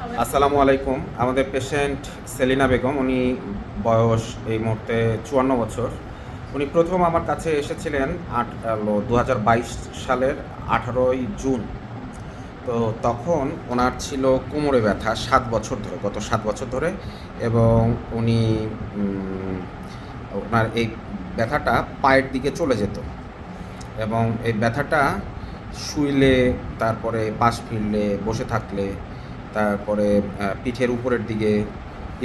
আসসালামু আলাইকুম। আমাদের পেশেন্ট সেলিনা বেগম, উনি বয়স এই মুহূর্তে চুয়ান্ন বছর। উনি প্রথম আমার কাছে এসেছিলেন আট দু সালের আঠারোই জুন। তো তখন ওনার ছিল কোমরে ব্যথা সাত বছর ধরে, গত সাত বছর ধরে। এবং উনি ওনার এই ব্যথাটা পায়ের দিকে চলে যেত। এবং এই ব্যথাটা শুইলে, তারপরে পাশ ফিরলে, বসে থাকলে তারপরে পিঠের উপরের দিকে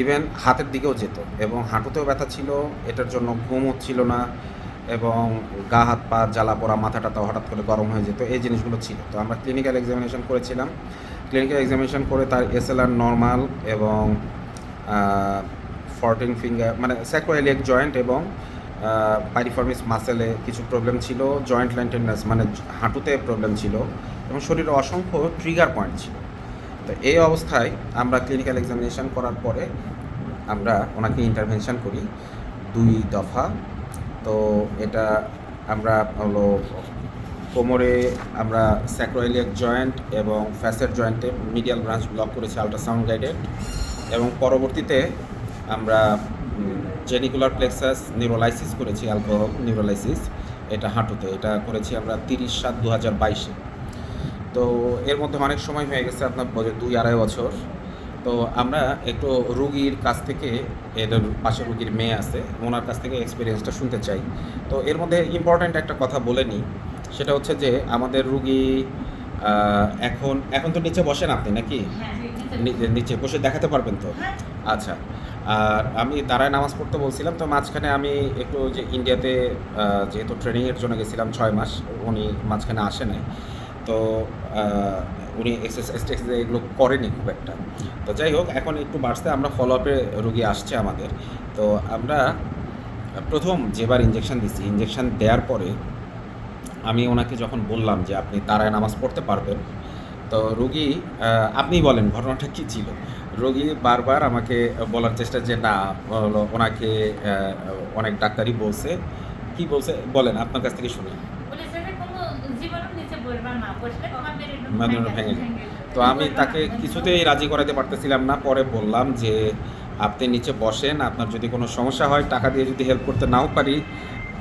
ইভেন হাতের দিকেও যেত এবং হাঁটুতেও ব্যথা ছিল, এটার জন্য ঘুম হচ্ছিল না এবং গা হাত পা জ্বালা পোড়া মাথাটা টাথা হঠাৎ করে গরম হয়ে যেত, এই জিনিসগুলো ছিল। তো আমরা ক্লিনিক্যাল এক্সামিনেশন করেছিলাম। ক্লিনিক্যাল এক্সামিনেশন করে তার এসএলআর নর্মাল এবং ফরটিন ফিঙ্গার মানে স্যাক্রোএলিয়াক জয়েন্ট এবং পাইরিফর্মিস মাসেলে কিছু প্রবলেম ছিল জয়েন্ট লাইন্টেনাস মানে হাঁটুতে প্রবলেম ছিল এবং শরীরে অসংখ্য ট্রিগার পয়েন্ট ছিল। তো এই অবস্থায় আমরা ক্লিনিক্যাল এক্সামিনেশন করার পরে আমরা ওনাকে ইন্টারভেনশন করি দুই দফা। তো এটা আমরা হলো কোমরে আমরা স্যাক্রোএলিয়াক জয়েন্ট এবং ফ্যাসেট জয়েন্টে মিডিয়াল ব্রাঞ্চ ব্লক করেছি আল্ট্রাসাউন্ড গাইডেড এবং পরবর্তীতে আমরা জেনিকুলার প্লেক্সাস নিউরোলাইসিস করেছি অ্যালকোহল নিউরোলাইসিস এটা হাঁটুতে, এটা করেছি আমরা তিরিশ সাত দু হাজার বাইশে। তো এর মধ্যে অনেক সময় হয়ে গেছে আপনার দুই আড়াই বছর। তো আমরা একটু রুগীর কাছ থেকে এদের পাশে রুগীর মেয়ে আছে ওনার কাছ থেকে এক্সপিরিয়েন্সটা শুনতে চাই। তো এর মধ্যে ইম্পর্ট্যান্ট একটা কথা বলে নিই সেটা হচ্ছে যে আমাদের রুগী এখন এখন তো নিচে বসেন আপনি নাকি? নি- নিচে বসে দেখাতে পারবেন তো? আচ্ছা আর আমি দাঁড়ায় নামাজ পড়তে বলছিলাম তো মাঝখানে আমি একটু যে ইন্ডিয়াতে যেহেতু ট্রেনিংয়ের জন্য গেছিলাম ছয় মাস উনি মাঝখানে আসে নাই। তো উনি এক্সারসাইজ টেক্সারসাইজ এগুলো করেনি খুব একটা। তো যাই হোক, এখন একটু বাড়ছে, আমরা ফলো আপে রুগী আসছে আমাদের। তো আমরা প্রথম যেবার ইঞ্জেকশন দিচ্ছি ইঞ্জেকশন দেওয়ার পরে আমি ওনাকে যখন বললাম যে আপনি তারায় নামাজ পড়তে পারবেন, তো রুগী আপনিই বলেন ঘটনাটা কী ছিল? রোগী বারবার আমাকে বলার চেষ্টা যে না ওনাকে অনেক ডাক্তারই বলছে। কি বলছে? বলেন, আপনার কাছ থেকে শুনি। মেরুদণ্ড ভেঙে যায়। তো আমি তাকে কিছুতেই রাজি করাতে পারতেছিলাম না। পরে বললাম যে আপনি নিচে বসেন আপনার যদি কোনো সমস্যা হয় টাকা দিয়ে যদি হেল্প করতে নাও পারি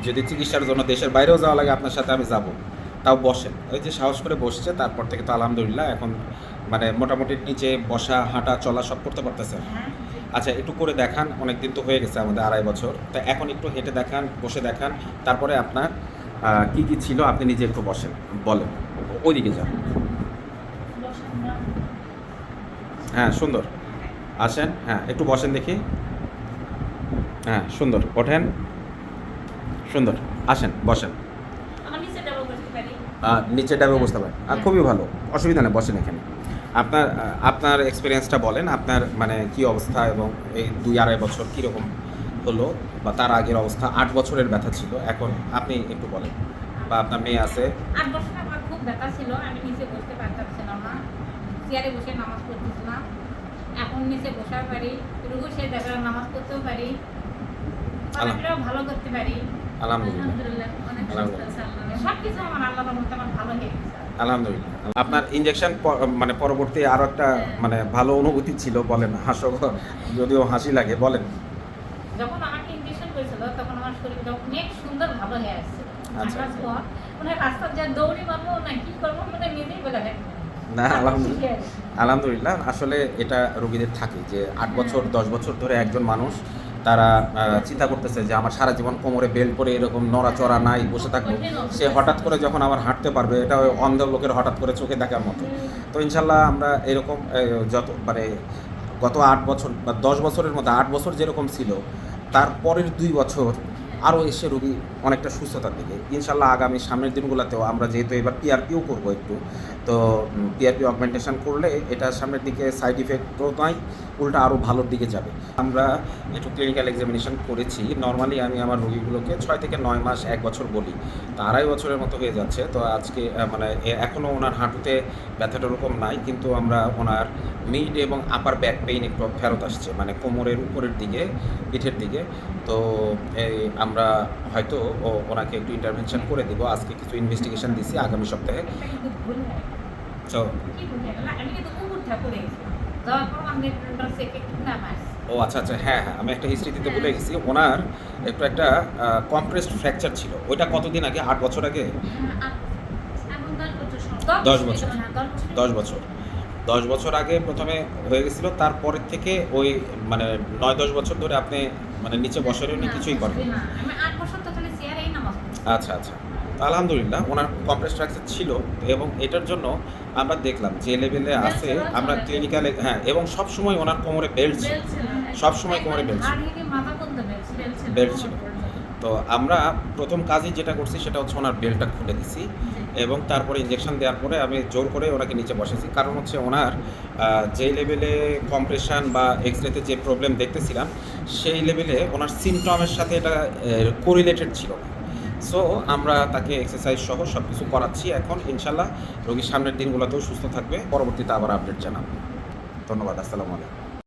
যদি চিকিৎসার জন্য দেশের বাইরেও যাওয়া লাগে আপনার সাথে আমি যাব। তাও বসেন। ওই যে সাহস করে বসছে তারপর থেকে তো আলহামদুলিল্লাহ এখন মানে মোটামুটি নিচে বসা হাঁটা চলা সব করতে পারতেছে। আচ্ছা একটু করে দেখান অনেক দিন তো হয়ে গেছে আমাদের আড়াই বছর। তা এখন একটু হেঁটে দেখান বসে দেখান তারপরে আপনার কি কি ছিল আপনি নিজে একটু বসেন বলেন। ওইদিকে যান হ্যাঁ সুন্দর। আসেন হ্যাঁ একটু বসেন দেখি। হ্যাঁ সুন্দর ওঠেন। সুন্দর আসেন বসেন। নিচে ডাবে বসতে পারেন। আর খুবই ভালো অসুবিধা নেই বসেন এখানে। আপনার আপনার এক্সপিরিয়েন্সটা বলেন আপনার মানে কি অবস্থা এবং এই দুই আড়াই বছর কীরকম হলো বা তার আগের অবস্থা? আট বছরের ব্যথা ছিল এখন আপনি একটু বলেন। বা আপনার মেয়ে আছে? খুব ব্যথা ছিল আমি নিচে বসতে পারতাম না চেয়ারে বসে নামাজ পড়তেছিলাম এখন নিচে বসাও পারি রুগু সে জায়গায় নামাজ পড়তেও পারি। ভালো করতে পারি। আলহামদুলিল্লাহ। হয়ে আপনার ইঞ্জেকশন মানে পরবর্তী আরও একটা মানে ভালো অনুভূতি ছিল বলেন হাসো যদিও হাসি লাগে বলেন। যখন আমাকে ইঞ্জেকশন করেছিল তখন আমার শরীরটা অনেক সুন্দর ভালো হয়ে আসছে। আচ্ছা, মানে রাস্তার যা দৌড়ি মারবো না কি করব মানে নিজেই বলে দেখ না আলহামদুলিল্লাহ আলহামদুলিল্লাহ আসলে এটা রোগীদের থাকে যে আট বছর দশ বছর ধরে একজন মানুষ তারা চিন্তা করতেছে যে আমার সারা জীবন কোমরে বেল পরে এরকম নড়াচড়া নাই বসে থাকব। সে হঠাৎ করে যখন আবার হাঁটতে পারবে এটা ওই অন্ধ লোকের হঠাৎ করে চোখে দেখার মতো। তো ইনশাল্লাহ আমরা এরকম যত মানে গত আট বছর বা দশ বছরের মধ্যে আট বছর যেরকম ছিল তার পরের দুই বছর আরও এসে রোগী অনেকটা সুস্থতার দিকে। ইনশাল্লাহ আগামী সামনের দিনগুলোতেও আমরা যেহেতু এবার পিআরপিও করব একটু, তো পিআরপি অগমেন্টেশন করলে এটা সামনের দিকে সাইড ইফেক্টও নয় উল্টা আরও ভালোর দিকে যাবে। আমরা একটু ক্লিনিক্যাল এক্সামিনেশন করেছি। নর্মালি আমি আমার রোগীগুলোকে ছয় থেকে নয় মাস, এক বছর বলি। তো আড়াই বছরের মতো হয়ে যাচ্ছে। তো আজকে মানে এখনও ওনার হাঁটুতে ব্যথাটা ওরকম নাই, কিন্তু আমরা ওনার মিড এবং আপার ব্যাক পেইন একটু ফেরত আসছে মানে কোমরের উপরের দিকে, পিঠের দিকে। তো, এই আমরা হয়তো ও- ওনাকে একটু ইন্টারভেনশন করে দিব। আজকে কিছু ইনভেস্টিগেশন দিছি আগামী সপ্তাহে। হয় তো হয় ও আচ্ছা আচ্ছা হ্যাঁ হ্যাঁ আমি একটা হিস্ট্রি দিতে ভুলে গেছি। ওনার একটু একটা কম্প্রেসড ফ্র্যাকচার ছিল। ওইটা কতদিন আগে? আট বছর আগে? দশ বছর দশ বছর। দশ বছর আগে প্রথমে হয়ে গেছিল তারপরের থেকে ওই মানে নয় দশ বছর ধরে আপনি মানে নিচে বসেন উনি কিছুই করেন আচ্ছা আচ্ছা। আলহামদুলিল্লাহ ওনার কম্প্রেস ফ্র্যাকচার ছিল এবং এটার জন্য আমরা দেখলাম যে লেভেলে আছে আমরা ক্লিনিক্যালে হ্যাঁ এবং সব সময় ওনার কোমরে বেল্ট ছিল। হ্যাঁ। সব সময় কোমরে বেল্ট ছিল, বেল্ট ছিল। তো আমরা প্রথম কাজই যেটা করছি সেটা হচ্ছে ওনার বেল্টটা খুলে দিছি এবং তারপরে ইঞ্জেকশন দেওয়ার পরে আমি জোর করে ওনাকে নিচে বসেছি কারণ হচ্ছে ওনার যে লেভেলে কম্প্রেশন বা এক্স রেতে যে প্রবলেম দেখতেছিলাম সেই লেভেলে ওনার সিমটমের সাথে এটা কোরিলেটেড ছিল না। সো আমরা তাকে এক্সারসাইজ সহ সব কিছু করাচ্ছি। এখন ইনশাল্লাহ রোগীর সামনের দিনগুলোতেও সুস্থ থাকবে। পরবর্তীতে আবার আপডেট জানাব। ধন্যবাদ। আসসালামু আলাইকুম।